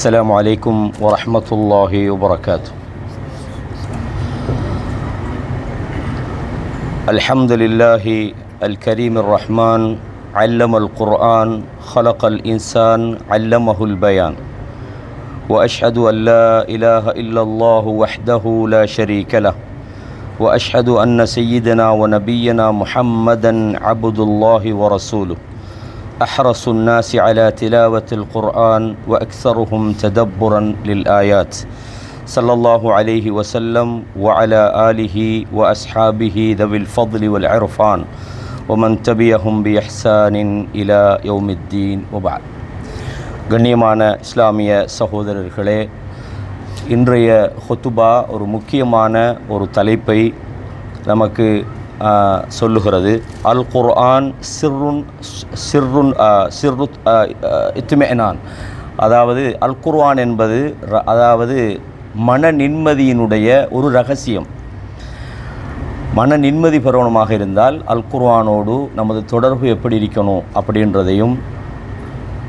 السلام عليكم ورحمة الله وبركاته. الحمد لله الكريم الرحمن علم القرآن خلق الإنسان علمه البيان. وأشهد أن لا إله إلا الله وحده لا شريك له. وأشهد أن سيدنا ونبينا محمدا عبد الله ورسوله. أحرص الناس على تلاوة القرآن وأكثرهم تدبرا للآيات صلى الله عليه وسلم وعلى آله وأصحابه ذوي الفضل والعرفان ومن تبعهم بإحسان إلى يوم الدين وبعد கண்ணியமான இஸ்லாமிய சகோதரர்களே இன்றைய ஹொத்துபா ஒரு முக்கியமான ஒரு தலைப்பை நமக்கு ஆ, சொல்லுகிறது. அல் குர்ஆன் சிர்ருன் சிர்ருன் சிர்ரு இத்துமேனான். அதாவது அல் குர்ஆன் என்பது ர- அதாவது மன நிம்மதியினுடைய ஒரு ரகசியம். மன நிம்மதி பெறவனமாக இருந்தால் அல் குர்ஆனோடு நமது தொடர்பு எப்படி இருக்கணும் அப்படின்றதையும்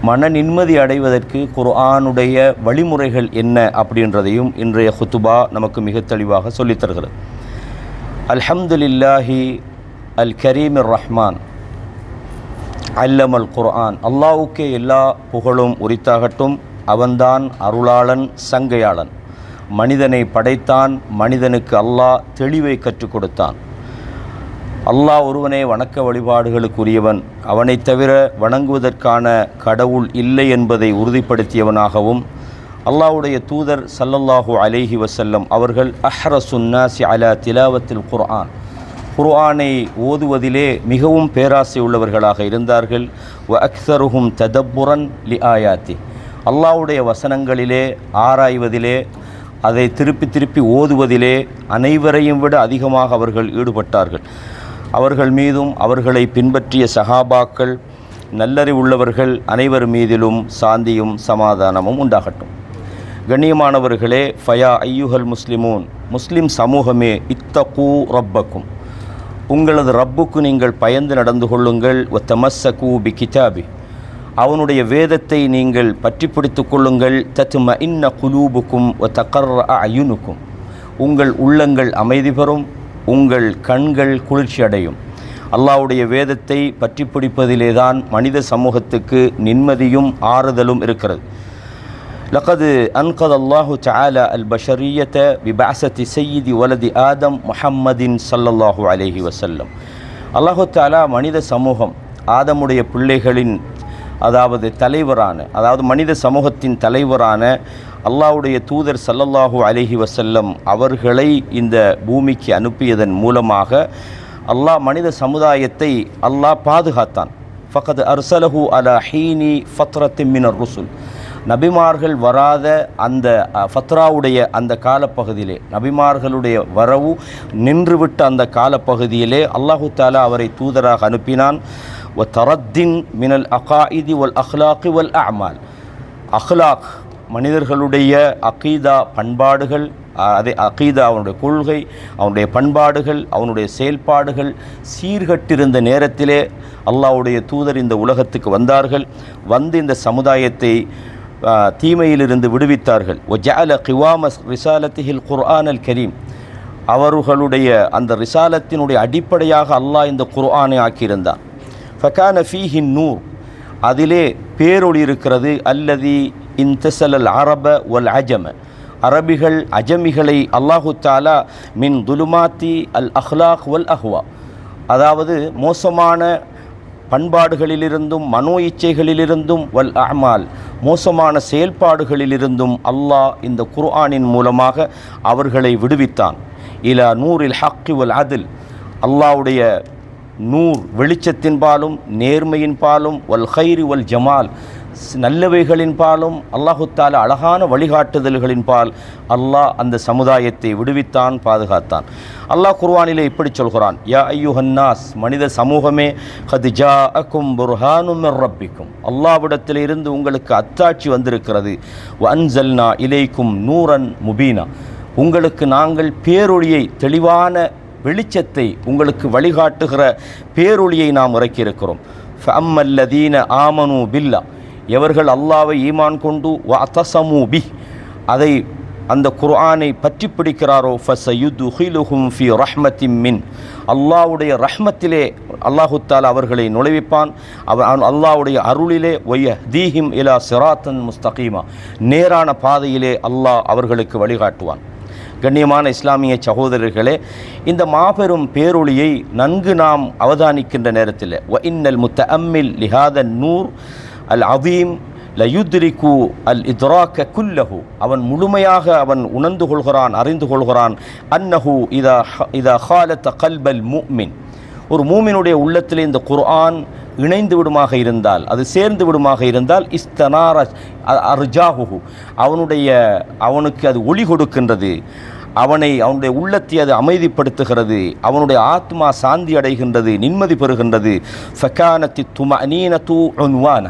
மன நிம்மதி அடைவதற்கு குர்ஆனுடைய வழிமுறைகள் என்ன அப்படின்றதையும் இன்றைய ஹுத்துபா நமக்கு மிக தெளிவாக சொல்லித் தருகிறது. அல்ஹம்துலில்லாஹி அல் கரீம் ரஹ்மான். அல்லம் அல் குர்ஆன். அல்லாவுக்கே எல்லா புகழும் உரித்தாகட்டும். அவன்தான் அருளாளன் சங்கையாளன். மனிதனை படைத்தான் மனிதனுக்கு அல்லாஹ் தெளிவை கற்றுக் கொடுத்தான். அல்லாஹ் ஒருவனே வணக்க வழிபாடுகளுக்குரியவன். அவனைத் தவிர வணங்குவதற்கான கடவுள் இல்லை என்பதை உறுதிப்படுத்தியவனாகவும் அல்லாவுடைய தூதர் சல்லல்லாஹூ அலைஹி வசல்லம் அவர்கள் அஹ்ரசுன்னாசி அலா திலாவத்தில் குர்ஆன். குர்ஆனை ஓதுவதிலே மிகவும் பேராசை உள்ளவர்களாக இருந்தார்கள். வ அக்சருஹும் ததப்புரன் லி ஆயாத்தி. அல்லாவுடைய வசனங்களிலே ஆராய்வதிலே அதை திருப்பி திருப்பி ஓதுவதிலே அனைவரையும் விட அதிகமாக அவர்கள் ஈடுபட்டார்கள். அவர்கள் மீதும் அவர்களை பின்பற்றிய சஹாபாக்கள் நல்லறிவுள்ளவர்கள் அனைவர் மீதிலும் சாந்தியும் சமாதானமும் உண்டாகட்டும். கண்ணியமானவர்களே ஃபயா ஐயுஹல் முஸ்லிமூன் முஸ்லிம் சமூகமே இத்தகூ ரப்பக்கும். உங்களது ரப்புக்கு நீங்கள் பயந்து நடந்து கொள்ளுங்கள் ஒ தமஸ்ஸகூ பி கிதாபி அவனுடைய வேதத்தை நீங்கள் பற்றி பிடித்துக் கொள்ளுங்கள் தத்தும இன்ன குலூபுக்கும் ஒ தக்கர் அயுனுக்கும். உங்கள் உள்ளங்கள் அமைதி பெறும் உங்கள் கண்கள் குளிர்ச்சி அடையும். அல்லாவுடைய வேதத்தை பற்றி பிடிப்பதிலே தான் மனித சமூகத்துக்கு நிம்மதியும் ஆறுதலும் இருக்கிறது. لقد أنقذ الله تعالى البشرية ببعثة سيد ولد آدم محمد صلى الله عليه وسلم அல்லாஹு தாலா மனித சமூகம் ஆதமுடைய பிள்ளைகளின் அதாவது தலைவரான அதாவது மனித சமூகத்தின் தலைவரான அல்லாஹ்வுடைய தூதர் ஸல்லல்லாஹு அலைஹி வஸல்லம் அவர்களை இந்த பூமிக்கு அனுப்பியதன் மூலமாக அல்லாஹ் மனித சமுதாயத்தை அல்லாஹ் பாதுகாத்தான் ஃபகத் அர்சலஹு அலா ஹீனி ஃபத்ரத்தின் மினர் ருசுல் நபிமார்கள் வராத அந்த ஃபத்ராவுடைய அந்த காலப்பகுதியிலே நபிமார்களுடைய வரவு நின்றுவிட்ட அந்த காலப்பகுதியிலே அல்லாஹு தாலா அவரை தூதராக அனுப்பினான். ஒ தரத்தின் மினல் அகாயிதி ஒல் அஹ்லாக்கு ஒல் அமால் அஹ்லாக் மனிதர்களுடைய அகீதா பண்பாடுகள் அதே அகீதா அவனுடைய கொள்கை அவனுடைய பண்பாடுகள் அவனுடைய செயல்பாடுகள் சீர்கட்டிருந்த நேரத்திலே அல்லாவுடைய தூதர் இந்த உலகத்துக்கு வந்தார்கள். வந்து இந்த சமுதாயத்தை தீமையிலிருந்து விடுவித்தார்கள். ஒஜால கிவாமஸ் ரிசாலத்திஹில் குர்ஆன் அல் கரீம் அவர்களுடைய அந்த ரிசாலத்தினுடைய அடிப்படையாக அல்லாஹ் இந்த குர்ஆனை ஆக்கியிருந்தான். ஃபகான ஃபீஹின் நூர் அதிலே பேரொளி இருக்கிறது. அல்லதி அல் அரப ஒல் அஜம அரபிகள் அஜமிகளை அல்லாஹு தாலா மின் துலுமாத்தி அல் அஹ்லாக் வல் அஹ்வா. அதாவது மோசமான பண்பாடுகளிலிருந்தும் மனோ இச்சைகளிலிருந்தும் வல் அமால் மோசமான செயல்பாடுகளிலிருந்தும் அல்லாஹ் இந்த குர்ஆனின் மூலமாக அவர்களை விடுவித்தான். இலா நூரில் ஹக்கி வல் அதில் அல்லாஹ்வுடைய நூர் வெளிச்சத்தின் பாலும் நேர்மையின் பாலும் வல் ஹைரி வல் ஜமால் நல்லவைகளின் பாலும் அல்லாஹுத்தால அழகான வழிகாட்டுதல்களின் பால் அல்லாஹ் அந்த சமுதாயத்தை விடுவித்தான் பாதுகாத்தான். அல்லாஹ் குர்வானிலே இப்படி சொல்கிறான் யா ஐயுஹன்னாஸ் மனித சமூகமே ஹதிஜா அக்கும் புர்ஹானும் ரப்பிக்கும். அல்லாவிடத்தில் இருந்து உங்களுக்கு அத்தாட்சி வந்திருக்கிறது. வ அன்சல்னா இலைக்கும் நூரன் முபீனா. உங்களுக்கு நாங்கள் பேரொழியை தெளிவான வெளிச்சத்தை உங்களுக்கு வழிகாட்டுகிற பேரொளியை நாம் இறக்கியிருக்கிறோம். ஃபம்மல்லதீன ஆமனு பில்லா. எவர்கள் அல்லாவை ஈமான் கொண்டு வஅத்தஸமு பி அதை அந்த குர்ஆனை பற்றி பிடிக்கிறாரோ ஃபசயுதுஹிலுஹும் ஃபி ரஹ்மத்தின் மின். அல்லாவுடைய ரஹ்மத்திலே அல்லாஹுத்தால் அவர்களை நுழைவிப்பான். அவன் அல்லாவுடைய அருளிலே ஒய்ய தீஹிம் இலா சிராத்தன் முஸ்தகீமா. நேரான பாதையிலே அல்லாஹ் அவர்களுக்கு வழிகாட்டுவான். கண்ணியமான இஸ்லாமிய சகோதரர்களே இந்த மாபெரும் பேரொளியை நன்கு நாம் அவதானிக்கின்ற நேரத்தில். ஒ இன்னல் முத்த அம்மில் லிஹாத நூர் அல் அதீம் லயுத்ரிகு அல் இத்ராக்க குல்லஹு. அவன் முழுமையாக அவன் உணர்ந்து கொள்கிறான் அறிந்து கொள்கிறான். அன்னஹு இதா இதா ஹாலத்த கல்பல் மூமின் ஒரு மூமினுடைய உள்ளத்தில் இந்த குர்ஆன் இணைந்து விடுமாக இருந்தால் அது சேர்ந்து விடுமாக இருந்தால் இஸ்தனார அர்ஜாஹு அவனுடைய அவனுக்கு அது ஒளி கொடுக்கின்றது. அவனை அவனுடைய உள்ளத்தை அது அமைதிப்படுத்துகிறது. அவனுடைய ஆத்மா சாந்தி அடைகின்றது நிம்மதி பெறுகின்றது. ஃபக்கானத்தி தும அனீனத்து ஒன்வான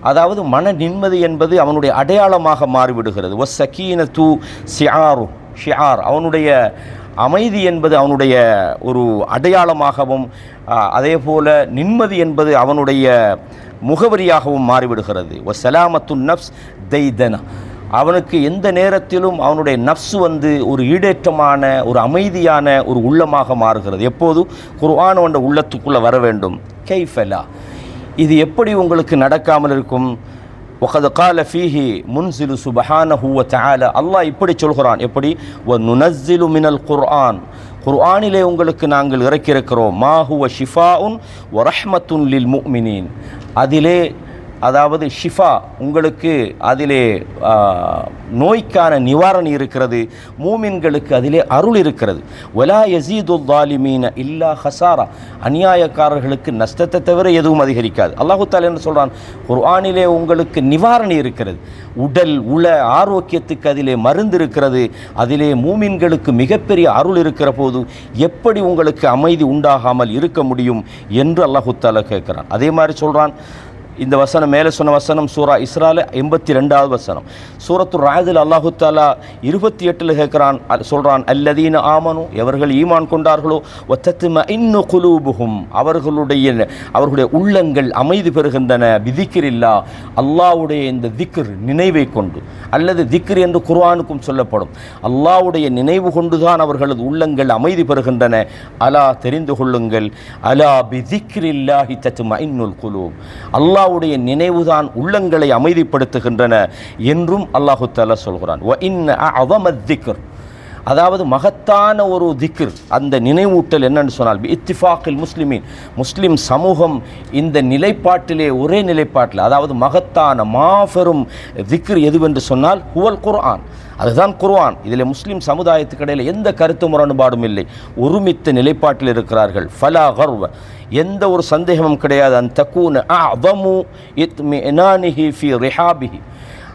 அதாவது மன நிம்மதி என்பது அவனுடைய அடையாளமாக மாறிவிடுகிறது. ஒஸ் தூ ஷியாரு ஷியார் அவனுடைய அமைதி என்பது அவனுடைய ஒரு அடையாளமாகவும் அதே போல் நிம்மதி என்பது அவனுடைய முகவரியாகவும் மாறிவிடுகிறது. ஒ சலாமத்து நப்ஸ் தெய்தன அவனுக்கு எந்த நேரத்திலும் அவனுடைய நப்சு வந்து ஒரு ஈடேற்றமான ஒரு அமைதியான ஒரு உள்ளமாக மாறுகிறது. எப்போது? குர்ஆன் என்ற உள்ளத்துக்குள்ளே வர வேண்டும். கைஃபலா. இது எப்படி உங்களுக்கு நடக்காமல் இருக்கும்? ஒகது கால ஃபீஹி முன்சிலு சுபஹான ஹூவ தால அல்லாஹ் இப்படி சொல்கிறான். எப்படி? ஒ நுனஸ்ஸிலு மினல் குர்ஆன் குர்ஆனிலே உங்களுக்கு நாங்கள் இறக்கியிருக்கிறோம். மாஹுவ ஷிஃபா உன் ஒ லில் முக்மினின் அதிலே அதாவது ஷிஃபா உங்களுக்கு அதிலே நோய்க்கான நிவாரணி இருக்கிறது மூமின்களுக்கு அதிலே அருள் இருக்கிறது. ஒலா யசீதுல்வாலிமீன இல்லா ஹசாரா. அநியாயக்காரர்களுக்கு நஷ்டத்தை தவிர எதுவும் அதிகரிக்காது. அல்லாஹுத்தால் என்ன சொல்கிறான் குர்ஆனிலே உங்களுக்கு நிவாரணி இருக்கிறது. உடல் உள ஆரோக்கியத்துக்கு அதிலே மருந்து இருக்கிறது. அதிலே மூமின்களுக்கு மிகப்பெரிய அருள் இருக்கிற போது எப்படி உங்களுக்கு அமைதி உண்டாகாமல் இருக்க முடியும் என்று அல்லாஹுத்தாலா கேட்குறான். அதே மாதிரி சொல்கிறான் இந்த வசனம் மேலே சொன்ன வசனம் சூரா இஸ்ரால எண்பத்தி ரெண்டாவது வசனம். சூரத்து ராயதில் அல்லாஹு தாலா இருபத்தி எட்டில் கேட்குறான் சொல்கிறான் அல்லதீன ஆமனு எவர்கள் ஈமான் கொண்டார்களோ ஒத்தத்தும இன்னு குலூபுகும் அவர்களுடைய அவர்களுடைய உள்ளங்கள் அமைதி பெறுகின்றன விதிக்கிறில்லா அல்லாவுடைய இந்த திக்ர் நினைவை கொண்டு. அல்லது திக்ர் என்று குர்ஆனுக்கும் சொல்லப்படும். அல்லாவுடைய நினைவு கொண்டுதான் அவர்களது உள்ளங்கள் அமைதி பெறுகின்றன. அலா தெரிந்து கொள்ளுங்கள் அலா பிதிக்ரில்லாஹி தத்தும இன்னுல் குலூப் அல்லாஹ்வுடைய நினைவுதான் உள்ளங்களை அமைதிப்படுத்துகின்றன என்றும் அல்லாஹு தாலா சொல்கிறான். திக்ர். அதாவது மகத்தான ஒரு திக்ர் அந்த நினைவூட்டல் என்னன்னு சொன்னால் இத்திஃபாக்கில் முஸ்லிமின். முஸ்லிம் சமூகம் இந்த நிலைப்பாட்டிலே ஒரே நிலைப்பாட்டில் அதாவது மகத்தான மாபெரும் திக்ர் எதுவென்று சொன்னால் ஹுவல் குர்ஆன். அதுதான் குர்ஆன். இதில் முஸ்லீம் சமுதாயத்துக்கு இடையில் எந்த கருத்து முரண்பாடும் இல்லை. ஒருமித்த நிலைப்பாட்டில் இருக்கிறார்கள். ஃபலா கர்வ. எந்த ஒரு சந்தேகமும் கிடையாது. அந்த தக்கூன அஅதமு இத்மினானிஹி ஃபி ரிஹாபிஹி.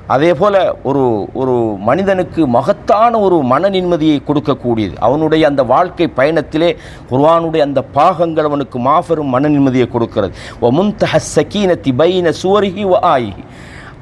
அதே போல் ஒரு ஒரு மனிதனுக்கு மகத்தான ஒரு மன நிம்மதியை கொடுக்கக்கூடியது. அவனுடைய அந்த வாழ்க்கை பயணத்திலே குர்வானுடைய அந்த பாகங்கள் அவனுக்கு மாபெரும் மன நிம்மதியை கொடுக்கிறது. ஒ முன்தஹ சக்கீனத்தி பைன சுவரிஹி வ ஆயிஹி.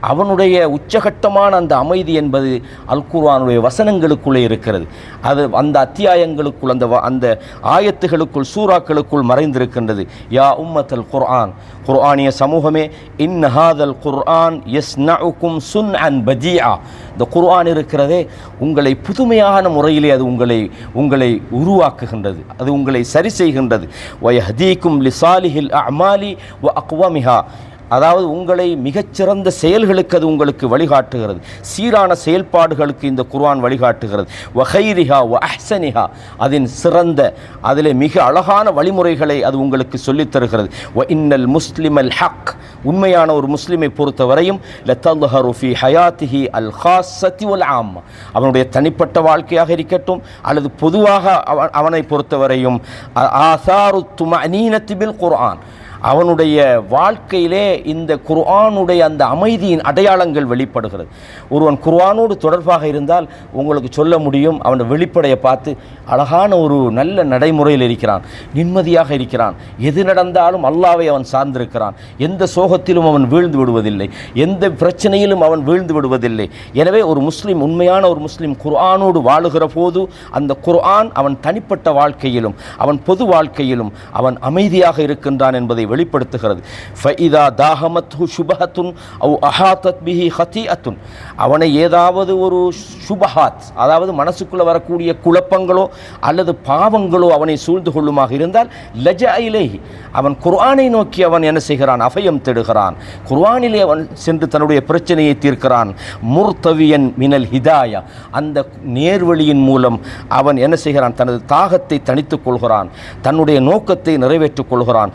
அவனுடைய உச்சகட்டமான அந்த அமைதி என்பது அல் குர்ஆனுடைய வசனங்களுக்குள்ளே இருக்கிறது. அது அந்த அத்தியாயங்களுக்குள் அந்த வ- அந்த ஆயத்துகளுக்குள் சூறாக்களுக்குள் மறைந்திருக்கின்றது. யா உம்மத்தல் குர்ஆன். குர்ஆனிய சமூகமே இன் ஹாதல் குர்ஆன் எஸ் யஸ்னஉக்கும் சுன் அன் பஜியா இந்த குர்ஆன் இருக்கிறதே உங்களை புதுமையான முறையிலே அது உங்களை உங்களை உருவாக்குகின்றது. அது உங்களை சரி செய்கின்றது. வயஹதீக்கும் லிசாலிஹில் அமாலி வ அக்வமிஹா. அதாவது உங்களை மிகச்சிறந்த செயல்களுக்கு அது உங்களுக்கு வழிகாட்டுகிறது. சீரான செயல்பாடுகளுக்கு இந்த குர்ஆன் வழிகாட்டுகிறது. வஹைரிஹா வ அஹ்சனிஹா. அதன் சிறந்த அதில் மிக அழகான வழிமுறைகளை அது உங்களுக்கு சொல்லித் தருகிறது. வ இன்னல் முஸ்லிம் அல் ஹக். உண்மையான ஒரு முஸ்லிமை பொறுத்தவரையும் லத்தல்ஹருஃபி ஹயாத்திஹி அல் ஹாசத்தி உல் ஆம். அவனுடைய தனிப்பட்ட வாழ்க்கையாக இருக்கட்டும் அல்லது பொதுவாக அவன் அவனை பொறுத்தவரையும் ஆசாரு துமனீனத்தி அனீனத்திபில் குர்ஆன். அவனுடைய வாழ்க்கையிலே இந்த குர்ஆனுடைய அந்த அமைதியின் அடையாளங்கள் வெளிப்படுகிறது. ஒருவன் குர்ஆனோடு தொடர்பாக இருந்தால் உங்களுக்கு சொல்ல முடியும் அவன் வெளிப்படையை பார்த்து அழகான ஒரு நல்ல நடைமுறையில் இருக்கிறான் நிம்மதியாக இருக்கிறான். எது நடந்தாலும் அல்லாவை அவன் சார்ந்திருக்கிறான். எந்த சோகத்திலும் அவன் வீழ்ந்து விடுவதில்லை. எந்த பிரச்சனையிலும் அவன் வீழ்ந்து விடுவதில்லை. எனவே ஒரு முஸ்லீம் உண்மையான ஒரு முஸ்லீம் குர்ஆனோடு வாழுகிற போது அந்த குர்ஆன் அவன் தனிப்பட்ட வாழ்க்கையிலும் அவன் பொது வாழ்க்கையிலும் அவன் அமைதியாக இருக்கின்றான் என்பதை வெளிப்படுத்துகிறது. ஃபஇதா தாஹமத்ஹு சுபஹத்துன் அவ் அஹாத்தத் பிஹி ஹதீஅத்துன் அவனை ஏதாவது ஒரு சுபஹாத் அதாவது மனசுக்குள்ளே வரக்கூடிய குழப்பங்களோ அல்லது பாவங்களோ அவனை சூழ்ந்து கொள்ளுமாக இருந்தால் லஜ இலேஹி. அவன் குர்ஆனை நோக்கி அவன் என்ன செய்கிறான்? அபயம் தேடுகிறான். குர்ஆனிலே அவன் சென்று தன்னுடைய பிரச்சனையை தீர்க்கிறான். முர்தவியன் மினல் ஹிதாயா. அந்த நேர்வழியின் மூலம் அவன் என்ன செய்கிறான்? தனது தாகத்தை தணித்துக் கொள்கிறான். தன்னுடைய நோக்கத்தை நிறைவேற்றிக் கொள்கிறான்.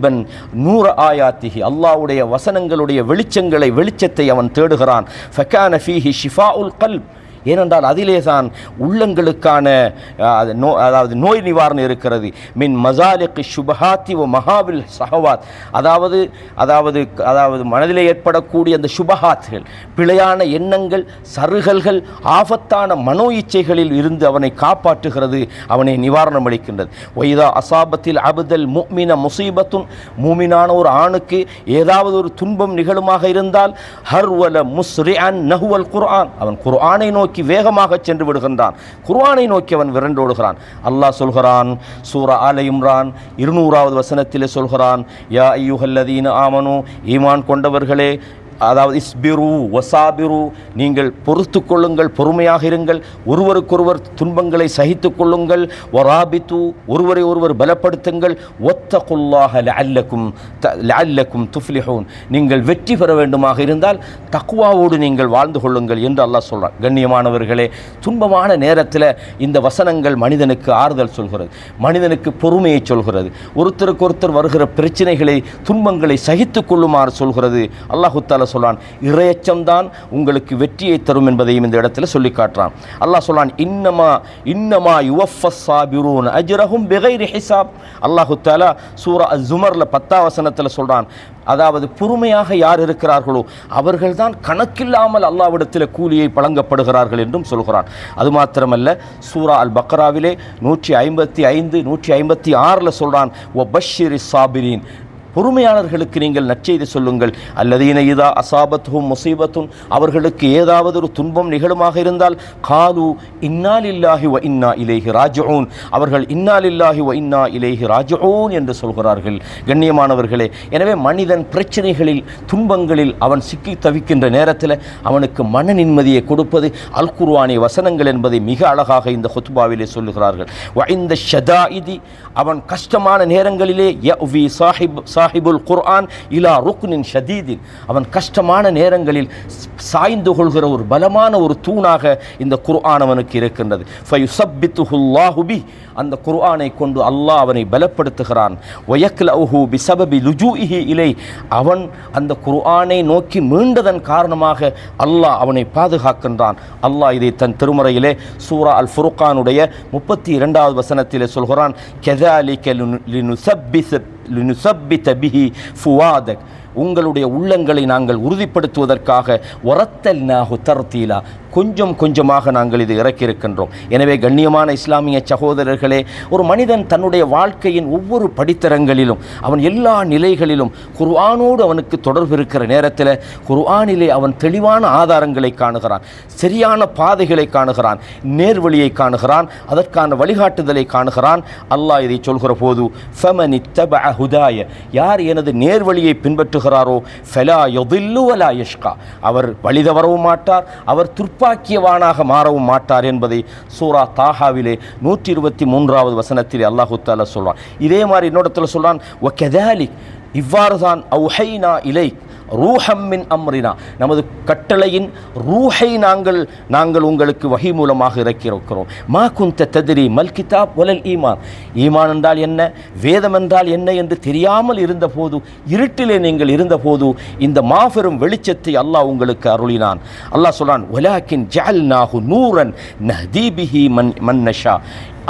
தாலிபன் நூற ஆயாத்திஹி. அல்லாவுடைய வசனங்களுடைய வெளிச்சங்களை வெளிச்சத்தை அவன் தேடுகிறான். ஃபக்கான ஃபீஹி ஷிஃபாஉல் கல்ப். ஏனென்றால் அதிலே தான் உள்ளங்களுக்கான அது நோ அதாவது நோய் நிவாரணம் இருக்கிறது. மின் மசாலிக்கு சுபஹாத்தி ஓ மகாவில் சஹவாத். அதாவது அதாவது அதாவது மனதிலே ஏற்படக்கூடிய அந்த சுபஹாத்துகள் பிழையான எண்ணங்கள் சருகல்கள் ஆபத்தான மனோ இச்சைகளில் இருந்து அவனை காப்பாற்றுகிறது அவனை நிவாரணம் அளிக்கின்றது. ஒய்தா அசாபத்தில் அபுதல் முக்மின முசீபத்தும் மூமினான ஒரு ஆணுக்கு ஏதாவது ஒரு துன்பம் நிகழுமாக இருந்தால் ஹர்வல முஸ்ரி அன் நஹுவல் குர்ஆன். அவன் குர்ஆனை நோக்கி வேகமாக சென்று விடுகின்றான். குர்வானை நோக்கி அவன் விரண்டோடுகிறான் அல்லாஹ் சொல்கிறான் சூரா ஆல இம்ரான் இருநூறாவது வசனத்திலே சொல்கிறான் யா ஐயுஹல்லதீன ஆமனு ஈமான் கொண்டவர்களே அதாவது இஸ்பிரு ஒசாபிரு நீங்கள் பொறுத்து கொள்ளுங்கள் பொறுமையாக இருங்கள். ஒருவருக்கொருவர் துன்பங்களை சகித்துக் கொள்ளுங்கள். ஒராபித்து ஒருவரை ஒருவர் பலப்படுத்துங்கள். ஒத்தகுல்லாஹ லஅல்லக்கும் த லல்லக்கும் துஃப்லிஹூன். நீங்கள் வெற்றி பெற வேண்டுமாக இருந்தால் தக்குவாவோடு நீங்கள் வாழ்ந்து கொள்ளுங்கள் என்று அல்லாஹ் சொல்கிறான் கண்ணியமானவர்களே துன்பமான நேரத்தில் இந்த வசனங்கள் மனிதனுக்கு ஆறுதல் சொல்கிறது. மனிதனுக்கு பொறுமையை சொல்கிறது. ஒருத்தருக்கு ஒருத்தர் வருகிற பிரச்சனைகளை துன்பங்களை சகித்துக் கொள்ளுமாறு சொல்கிறது. அல்லாஹு சொல்றான் இறையச்சம்தான் உங்களுக்கு வெற்றியை தரும் என்பதையும் இந்த இடத்துல சொல்லி காட்டுறான். அல்லாஹ் சொல்றான் இன்னமா இன்னமா யுவஃபாபிரூன் அஜ்ரஹும் பிகைரி ஹிசாப் அல்லாஹு தாலா சூரா ஜுமர்ல பத்தாவசனத்தில் சொல்றான் அதாவது பொறுமையாக யார் இருக்கிறார்களோ அவர்கள்தான் கணக்கில்லாமல் அல்லாவிடத்தில் கூலியை வழங்கப்படுகிறார்கள் என்றும் சொல்கிறான். அது மாத்திரமல்ல சூரா அல் பக்ராவிலே நூற்றி ஐம்பத்தி ஐந்து நூற்றி ஐம்பத்தி ஆறில் சொல்கிறான் ஒ பஷிரி சாபிரின் பொறுமையாளர்களுக்கு நீங்கள் நற்செய்தி சொல்லுங்கள். அல்லதீன இதா அசாபத்தும் முசீபத்தும் அவர்களுக்கு ஏதாவது ஒரு துன்பம் நிகழுமாக இருந்தால் காலு இன்னாலில்லாஹி வ இன்னா இலேஹி ராஜூன் அவர்கள் இன்னாலில்லாஹி வ இன்னா இலேஹி ராஜூன் என்று சொல்கிறார்கள். கண்ணியமானவர்களே எனவே மனிதன் பிரச்சனைகளில் துன்பங்களில் அவன் சிக்கி தவிக்கின்ற நேரத்தில் அவனுக்கு மன நிம்மதியை கொடுப்பது அல் குர்வானி வசனங்கள் என்பதை மிக அழகாக இந்த ஹுத்பாவிலே சொல்லுகிறார்கள். வ இந்த ஷதாஇதி அவன் கஷ்டமான நேரங்களிலே யவி சாஹிப் சாஹிபுல் குர்ஆன் இலா ருக்னின் ஷதீதின். அவன் கஷ்டமான நேரங்களில் சாய்ந்து கொள்கிற ஒரு பலமான ஒரு தூணாக இந்த குர்ஆன் அவனுக்கு இருக்கின்றது. ஃபயுசப்பித்துஹுல்லாஹு அந்த குர்ஆனை கொண்டு அல்லாஹ் அவனை பலப்படுத்துகிறான். வயக்லஹு பிசபபி லுஜூஇஹி இலை. அவன் அந்த குர்ஆனை நோக்கி மீண்டதன் காரணமாக அல்லாஹ் அவனை பாதுகாக்கின்றான். அல்லாஹ் இதை தன் திருமுறையிலே சூரா அல் ஃபுருக்கானுடைய முப்பத்தி இரண்டாவது வசனத்திலே சொல்கிறான். கெதாலிக்க லினுசப்பிச லினுசப்பித்த பிஹி ஃபுவாதக். உங்களுடைய உள்ளங்களை நாங்கள் உறுதிப்படுத்துவதற்காக ஒரத்தல் நாகு தர்த்தீலா கொஞ்சம் கொஞ்சமாக நாங்கள் இது இறக்கியிருக்கின்றோம். எனவே கண்ணியமான இஸ்லாமிய சகோதரர்களே ஒரு மனிதன் தன்னுடைய வாழ்க்கையின் ஒவ்வொரு படித்தரங்களிலும் அவன் எல்லா நிலைகளிலும் குர்ஆனோடு அவனுக்கு தொடர்பு இருக்கிற நேரத்தில் குர்ஆனிலே அவன் தெளிவான ஆதாரங்களை காணுகிறான் சரியான பாதைகளை காணுகிறான் நேர்வழியை காணுகிறான் அதற்கான வழிகாட்டுதலை காணுகிறான். அல்லாஹ் இதை சொல்கிற போது ஃபமனி தப ஹுதாய யார் எனது நேர்வழியை பின்பற்றுகிறாரோ ஃபெலா யொதில்லு வலா யஷ்கா அவர் வழிதவரவும் மாட்டார் அவர் துர்ப்பாக்கியவானாக மாறவும் மாட்டார் என்பதை சூரா தாஹாவிலே நூற்றி இருபத்தி மூன்றாவது வசனத்தில் அல்லாஹு தாலா சொல்கிறான் இதே மாதிரி இன்னொருத்தில் சொல்றான் ஒகெதாலிக் இவ்வாறு தான் அவுஹைனா இலை ரூஹம் மின் அம்ரினா. நமது கட்டளையின் ரூஹை நாங்கள் நாங்கள் உங்களுக்கு வகை மூலமாக இறக்கியிருக்கிறோம். மா குந்த ததிரி மல் கிதாப் ஈமான். ஈமான் என்றால் என்ன? வேதம் என்றால் என்ன என்று தெரியாமல் இருந்தபோது இருட்டிலே நீங்கள் இருந்தபோது இந்த மாபெரும் வெளிச்சத்தை அல்லாஹ் உங்களுக்கு அருளினான். அல்லாஹ் சொல்றான் ஒலாக்கின் ஜால் நாகு நூரன் நஹதீபிஹி மன் மன்னஷா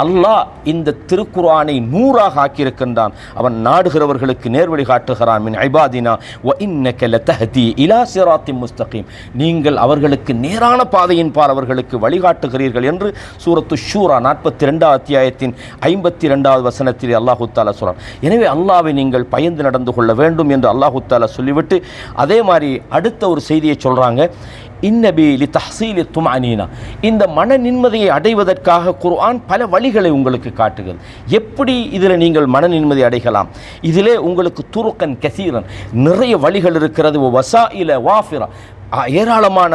அல்லாஹ் இந்த திருக்குரானை நூறாக ஆக்கியிருக்கின்றான். அவன் நாடுகிறவர்களுக்கு நேர்வழி காட்டுகிறான். மின் ஐபாதினா வ இன்னக்கல தஹதி இலா சிராத்தி முஸ்தகீம். நீங்கள் அவர்களுக்கு நேரான பாதையின் பால் அவர்களுக்கு வழிகாட்டுகிறீர்கள் என்று சூரத்து ஷூரா நாற்பத்தி ரெண்டாவது அத்தியாயத்தின் ஐம்பத்தி ரெண்டாவது வசனத்தில் அல்லாஹு தாலா சொல்கிறான் எனவே அல்லாவை நீங்கள் பயந்து நடந்து கொள்ள வேண்டும் என்று அல்லாஹு தாலா சொல்லிவிட்டு அதே மாதிரி அடுத்த ஒரு செய்தியை சொல்கிறாங்க இன்னபி லி தஹசீலி துமானீனா இந்த மன நிம்மதியை அடைவதற்காக குர்ஆன் பல வழிகளை உங்களுக்கு காட்டுகிறது. எப்படி இதில் நீங்கள் மன நிம்மதி அடையலாம் இதிலே உங்களுக்கு துருக்கன் கசீரன் நிறைய வழிகள் இருக்கிறது. வசா இல வாஃபிரா. ஏராளமான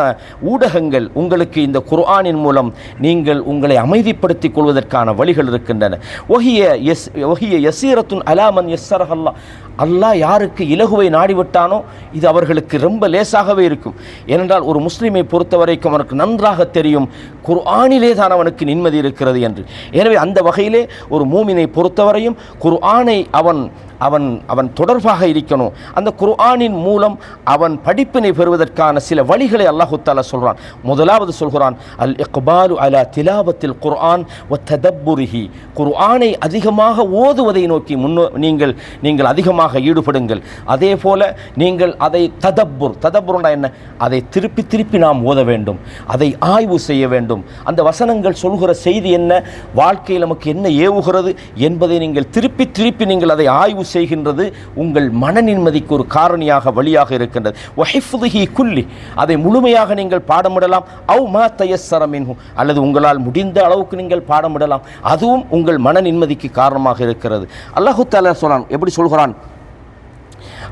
ஊடகங்கள் உங்களுக்கு இந்த குர்ஆனின் மூலம் நீங்கள் உங்களை அமைதிப்படுத்திக் கொள்வதற்கான வழிகள் இருக்கின்றன. ஒஹிய எஸ் ஒஹிய யசீரத்துன் அலாமன் எஸ்ஸரஹல்லா அல்லாஹ் யாருக்கு இலகுவை நாடிவிட்டானோ இது அவர்களுக்கு ரொம்ப லேசாகவே இருக்கும். ஏனென்றால் ஒரு முஸ்லிமை பொறுத்தவரைக்கும் அவனுக்கு நன்றாக தெரியும் குர்ஆனிலே தான் அவனுக்கு நிம்மதி இருக்கிறது என்று. எனவே அந்த வகையிலே ஒரு மூமினை பொறுத்தவரையும் குர்ஆனை அவன் அவன் அவன் தொடர்பாக இருக்கணும். அந்த குர்ஆனின் மூலம் அவன் படிப்பினை பெறுவதற்கான சில வழிகளை அல்லாஹு தாலா சொல்கிறான் முதலாவது சொல்கிறான் அல் இக்பாலு அலா திலாவத்தில் குர்ஆன் வ ததப்புரிஹி. குர்ஆனை அதிகமாக ஓதுவதை நோக்கி முன்னோ நீங்கள் நீங்கள் அதிகமாக ஈடுபடுங்கள். அதே போல நீங்கள் அதை ததப்புர் ததப்புர்னா என்ன? அதை திருப்பி திருப்பி நாம் ஓத வேண்டும். அதை ஆய்வு செய்ய வேண்டும். அந்த வசனங்கள் சொல்கிற செய்தி என்ன? வாழ்க்கையில் நமக்கு என்ன ஏவுகிறது என்பதை நீங்கள் திருப்பி திருப்பி நீங்கள் அதை ஆய்வு செய்கின்றது உங்கள் மன நிம்மதிக்கு ஒரு காரணியாக வழியாக இருக்கின்றது. வஹிஃபுதுஹி குல்லி. அதை முழுமையாக நீங்கள் பாடமிடலாம். அவ் மா தயஸ்ஸர அல்லது உங்களால் முடிந்த அளவுக்கு நீங்கள் பாடமிடலாம். அதுவும் உங்கள் மன நிம்மதிக்கு காரணமாக இருக்கிறது. அல்லாஹு தாலா சொன்னான் எப்படி சொல்கிறான்?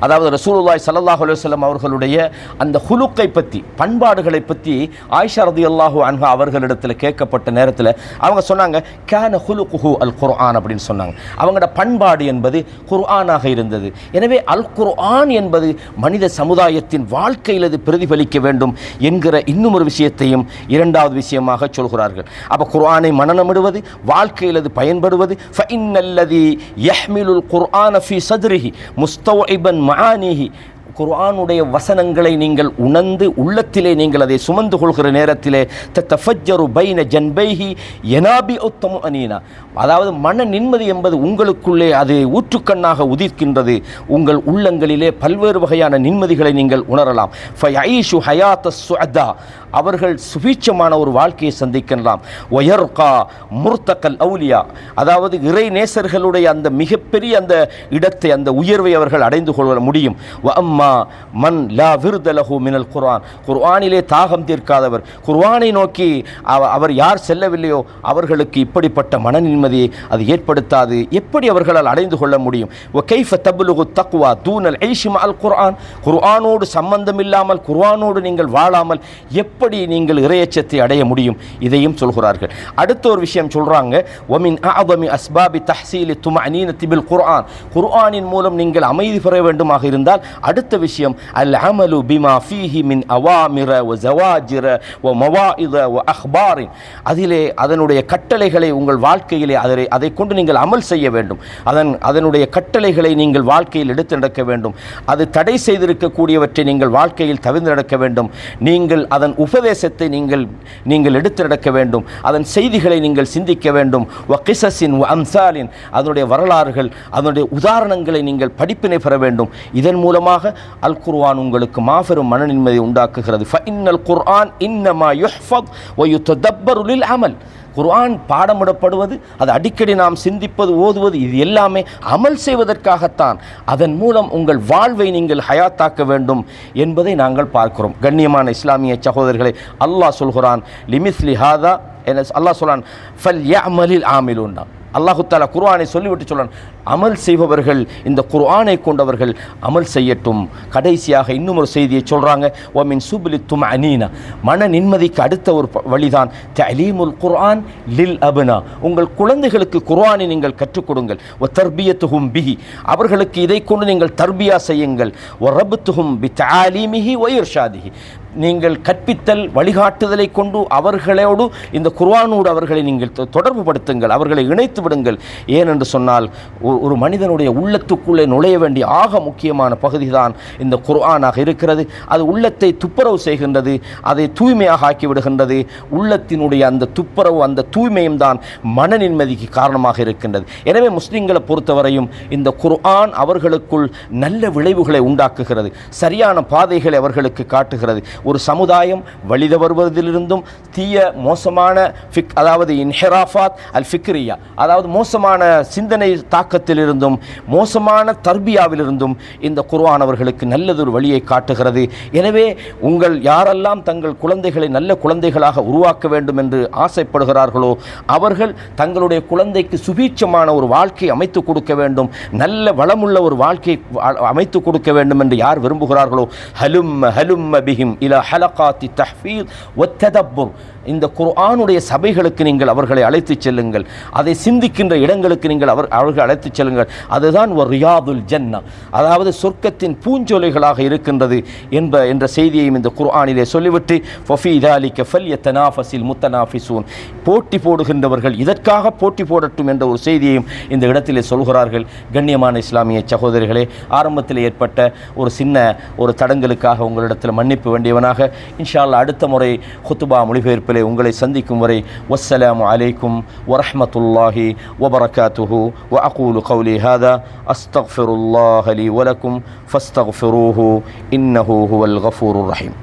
அதாவது ரசூலுல்லாய் சல்லாஹ் அலுவலம் அவர்களுடைய அந்த ஹுலுக்கை பற்றி பண்பாடுகளை பற்றி ஆயிஷா ரதியல்லாஹு அன்ஹா அவர்களிடத்தில் கேட்கப்பட்ட நேரத்தில் அவங்க சொன்னாங்க கேன ஹுலுகுஹு அல் குர்ஆன் அப்படின்னு சொன்னாங்க. அவங்களோட பண்பாடு என்பது குர்ஆனாக இருந்தது. எனவே அல் குர்ஆன் என்பது மனித சமுதாயத்தின் வாழ்க்கையில் அது பிரதிபலிக்க வேண்டும் என்கிற இன்னும் ஒரு விஷயத்தையும் இரண்டாவது விஷயமாக சொல்கிறார்கள். அப்போ குர்ஆனை மனநமிடுவது வாழ்க்கையில் அது பயன்படுவது ஃபைன்னல்லதி யஹ்மிலுல் குர்ஆன ஃபி சதுரிஹி சத்ரிஹி முஸ்தௌஇபன் மஆனிஹி குர்ஆனுடைய வசனங்களை நீங்கள் உணர்ந்து உள்ளத்திலே நீங்கள் அதை சுமந்து கொள்கிற நேரத்திலே தத்தஃபஜ்ஜரு பைன ஜன்பைஹி எனாபி உத்தமு அனீனா. அதாவது மன நிம்மதி என்பது உங்களுக்குள்ளே அது ஊற்றுக்கண்ணாக உதிர்க்கின்றது. உங்கள் உள்ளங்களிலே பல்வேறு வகையான நிம்மதிகளை நீங்கள் உணரலாம். ஃபை ஐஷு ஹயாத்த சுஅதா. அவர்கள் சுபீட்சமான ஒரு வாழ்க்கையை சந்திக்கலாம். ஒயர்கா முர்த்தக்கல் அவுலியா. அதாவது இறை நேசர்களுடைய அந்த மிகப்பெரிய அந்த இடத்தை அந்த உயர்வை அவர்கள் அடைந்து கொள்ள முடியும். அம்மா மன் லா விருதலஹு மினல் குர்ஆன். குர்ஆனிலே தாகம் தீர்க்காதவர். குர்ஆனை நோக்கி அவ- அவர் யார் செல்லவில்லையோ அவர்களுக்கு இப்படிப்பட்ட மன நிம்மதியை அது ஏற்படுத்தாது. எப்படி அவர்களால் அடைந்து கொள்ள முடியும்? வ கைஃப தபுலுகு தக்குவா தூனல் ஐஷிம் அல் குர்ஆன். குர்ஆனோடு சம்பந்தம் இல்லாமல் குர்ஆனோடு நீங்கள் வாழாமல் எப்படி எப்படி நீங்கள் இறையச்சத்தை அடைய முடியும்? இதையும் சொல்கிறார்கள். அடுத்த ஒரு விஷயம் சொல்கிறாங்க ஒமின் அஅதமி அஸ்பாபி தஹ்சீலி துமஅனீனத்தி பில் குர்ஆன். குர்ஆனின் மூலம் நீங்கள் அமைதி பெற வேண்டுமாக இருந்தால் அடுத்த விஷயம் அல் அமலு பிமா ஃபீஹி மின் அவாமிர ஒ ஜவாஜிர வ மவாஇத வ அஹ்பாரின். அதிலே அதனுடைய கட்டளைகளை உங்கள் வாழ்க்கையிலே அதை அதை கொண்டு நீங்கள் அமல் செய்ய வேண்டும். அதன் அதனுடைய கட்டளைகளை நீங்கள் வாழ்க்கையில் எடுத்து நடக்க வேண்டும். அது தடை செய்திருக்கக்கூடியவற்றை நீங்கள் வாழ்க்கையில் தவிர்த்து நடக்க வேண்டும். நீங்கள் அதன் உபதேசத்தை நீங்கள் நீங்கள் எடுத்து நடக்க வேண்டும். அதன் செய்திகளை நீங்கள் சிந்திக்க வேண்டும். வக்கிசஸின் அம்சாலின் அதனுடைய வரலாறுகள் அதனுடைய உதாரணங்களை நீங்கள் படிப்பினை பெற வேண்டும். இதன் மூலமாக அல் குர்ஆன் உங்களுக்கு மாபெரும் மன நிம்மதியை உண்டாக்குகிறது ஃபைனல் குர்ஆன் இன்னமா யுஹ்ஃபத் வ யுத்ததப்பரு லில் அமல். குர்ஆன் பாடமிடப்படுவது அது அடிக்கடி நாம் சிந்திப்பது ஓதுவது இது எல்லாமே அமல் செய்வதற்காகத்தான். அதன் மூலம் உங்கள் வாழ்வை நீங்கள் ஹயாத்தாக்க வேண்டும் என்பதை நாங்கள் பார்க்கிறோம். கண்ணியமான இஸ்லாமிய சகோதரர்களை அல்லாஹ் சொல்கிறான் லிமிஸ்லி ஹாதா என்ன அல்லாஹ் சொல்கிறான் ஃபல் யஅமலில் ஆமிலுன்னா. அல்லாஹுத்தாலா குர்ஆனை சொல்லிவிட்டு சொல்றான். அமல் செய்பவர்கள் இந்த குர்ஆனை கொண்டவர்கள் அமல் செய்யட்டும். கடைசியாக இன்னும் ஒரு செய்தியை சொல்கிறாங்க ஒமின் சுபிலி தும் அனீனா மன நிம்மதிக்கு அடுத்த ஒரு வழிதான். தலீமுல் குர்ஆன் லில் அபுனா. உங்கள் குழந்தைகளுக்கு குர்ஆனை நீங்கள் கற்றுக் கொடுங்கள். ஒ தர்பியத்துகும் பிஹி. அவர்களுக்கு இதை கொண்டு நீங்கள் தர்பியா செய்யுங்கள். ஒ ரபுத்துகும் பி தாலீமிஹி ஒ இர்ஷாதிஹி. நீங்கள் கற்பித்தல் வழிகாட்டுதலை கொண்டு அவர்களோடு இந்த குர்ஆனோடு அவர்களை நீங்கள் தொ- தொடர்பு படுத்துங்கள் அவர்களை இணைத்து விடுங்கள். ஏனென்று சொன்னால் ஒரு மனிதனுடைய உள்ளத்துக்குள்ளே நுழைய வேண்டிய ஆக முக்கியமான பகுதி தான் இந்த குர்ஆனாக இருக்கிறது. அது உள்ளத்தை துப்புரவு செய்கின்றது அதை தூய்மையாக ஆக்கி விடுகின்றது. உள்ளத்தினுடைய அந்த துப்புரவு அந்த தூய்மையும் தான் மன நிம்மதிக்கு காரணமாக இருக்கின்றது. எனவே முஸ்லீம்களை பொறுத்தவரையும் இந்த குர்ஆன் அவர்களுக்குள் நல்ல விளைவுகளை உண்டாக்குகிறது சரியான பாதைகளை அவர்களுக்கு காட்டுகிறது. ஒரு சமுதாயம் வழித வருவதிலிருந்தும் தீய மோசமான ஃபிக் அதாவது இன்ஹெராஃபாத் அல் ஃபிக்ரியா அதாவது மோசமான சிந்தனை தாக்கத்திலிருந்தும் மோசமான தர்பியாவிலிருந்தும் இந்த குர்ஆன் அவர்களுக்கு நல்லதொரு வழியை காட்டுகிறது. எனவே உங்கள் யாரெல்லாம் தங்கள் குழந்தைகளை நல்ல குழந்தைகளாக உருவாக்க வேண்டும் என்று ஆசைப்படுகிறார்களோ அவர்கள் தங்களுடைய குழந்தைக்கு சுபீட்சமான ஒரு வாழ்க்கை அமைத்து கொடுக்க வேண்டும் நல்ல வளமுள்ள ஒரு வாழ்க்கை அமைத்து கொடுக்க வேண்டும் என்று யார் விரும்புகிறார்களோ ஹலும் ஹலும் பிஹிம் இல إلى حلقات التحفيظ والتدبر. இந்த குர்ஆனுடைய சபைகளுக்கு நீங்கள் அவர்களை அழைத்துச் செல்லுங்கள். அதை சிந்திக்கின்ற இடங்களுக்கு நீங்கள் அவர் அவர்கள் அழைத்துச் செல்லுங்கள். அதுதான் ஒரு ரியாதுல் ஜன்னா. அதாவது சொர்க்கத்தின் பூஞ்சொலைகளாக இருக்கின்றது என்ப என்ற செய்தியையும் இந்த குர்ஆனிலே சொல்லிவிட்டு ஃபஃபி தாலிக்க ஃபல்ய எத்தனாஃபஸில் முத்தனாஃபிசூன் போட்டி போடுகின்றவர்கள் இதற்காக போட்டி போடட்டும் என்ற ஒரு செய்தியையும் இந்த இடத்திலே சொல்கிறார்கள். கண்ணியமான இஸ்லாமிய சகோதரிகளே ஆரம்பத்தில் ஏற்பட்ட ஒரு சின்ன ஒரு தடங்களுக்காக உங்களிடத்தில் மன்னிப்பு வேண்டியவனாக இன்ஷால்லா அடுத்த முறை ஹுத்துபா மொழிபெயர்ப்பு நேயர்களை உங்களை சந்திக்கும் வரை வஸ்ஸலாம் அலைக்கும் வரஹமத்துல்லாஹி வபரகாத்துஹு வ அகூலு கௌலி ஹாதா அஸ்தஃபிருல்லாஹலி வலக்கும் ஃபஸ்தஃபிரூஹு இன்னஹூ ஹுவல் கஃபூர் ரஹீம்